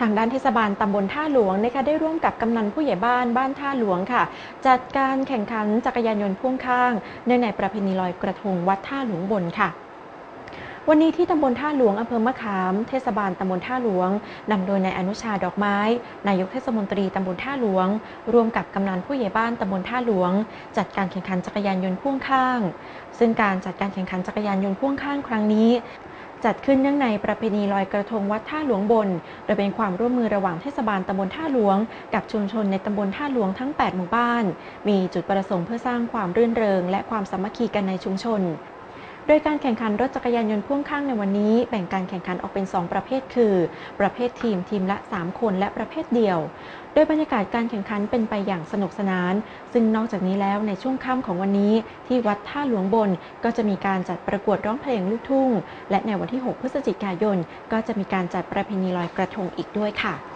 ทางด้านเทศบาลตำบลท่าหลวงนะคะได้ร่วมกับกำนันผู้ใหญ่บ้านบ้านท่าหลวงค่ะ จัดการแข่งขันจักรยานยนต์พ่วงข้างเนื่องในประเพณีลอยกระทงวัดท่าหลวงบนค่ะวันนี้ที่ตำบลท่าหลวงอำเภอมะขาม เทศบาลตำบลท่าหลวงนำโดยนายอนุชาดอกไม้ นายกเทศมนตรีตำบลท่าหลวง ร่วมกับกำนันผู้ใหญ่บ้านตำบลท่าหลวง จัดการแข่งขันจักรยานยนต์พ่วงข้าง ซึ่งการจัดการแข่งขันจักรยานยนต์พ่วงข้างครั้งนี้ จัดขึ้นเนื่องในประเพณีลอยกระทงวัดท่าหลวงบน โดยเป็นความร่วมมือระหว่างเทศบาลตำบลท่าหลวง กับชุมชนในตำบลท่าหลวงทั้ง 8 หมู่บ้าน มีจุดประสงค์เพื่อสร้างความรื่นเริง และความสามัคคีกันในชุมชน โดยการแข่งขันรถจักรยานยนต์พ่วงข้างในวันนี้ แบ่งการแข่งขันออกเป็น 2 ประเภท คือ ประเภททีมทีมละ 3 คนและประเภทเดี่ยว โดยบรรยากาศการแข่งขันเป็นไปอย่างสนุกสนาน ซึ่งนอกจากนี้แล้วในช่วงค่ำของวันนี้ ที่วัดท่าหลวงบนก็จะมีการจัดประกวดร้องเพลงลูกทุ่ง และในวันที่ 6 พฤศจิกายน ก็จะมีการจัดประเพณีลอยกระทงอีกด้วยค่ะ